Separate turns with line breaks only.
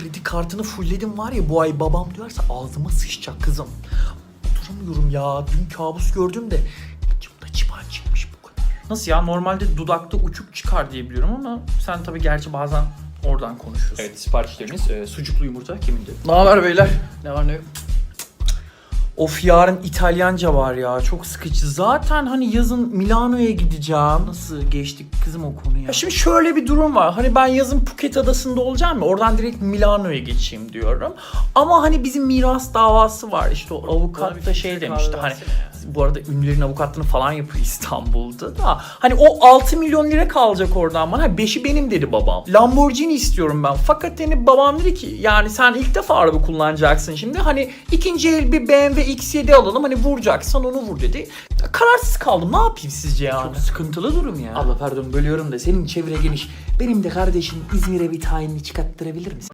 kredi kartını fullledim var ya bu ay babam duyarsa ağzıma sıçacak kızım. Duramıyorum ya. Dün kabus gördüm de içimde çıban çıkmış bu kadar.
Nasıl ya? Normalde dudakta uçuk çıkar diye biliyorum ama sen tabii gerçi bazen oradan konuşuyorsun. Evet siparişleriniz e, sucuklu yumurta kimindi?
Ne haber beyler? Ne var ne yok? Of yarın İtalyanca var ya çok sıkıcı. Zaten hani yazın Milano'ya gideceğim. Nasıl geçtik kızım o konuya? Ya şimdi şöyle bir durum var. Hani ben yazın Phuket adasında olacağım ya oradan direkt Milano'ya geçeyim diyorum. Ama hani bizim miras davası var. İşte o avukat da şey demişti hani bu arada ünlülerin avukatlığını falan yapıyor İstanbul'da da. Hani o 6 milyon lira kalacak oradan bana. 5'i benim dedi babam. Lamborghini istiyorum ben. Fakat yani babam dedi ki yani sen ilk defa araba kullanacaksın şimdi. Hani ikinci el bir BMW X7 alalım. Hani vuracaksan onu vur dedi. Kararsız kaldım. Ne yapayım sizce yani?
Çok sıkıntılı durum ya.
Abla pardon bölüyorum da senin çevre geniş. Benim de kardeşim İzmir'e bir tayinini çıkarttırabilir misin?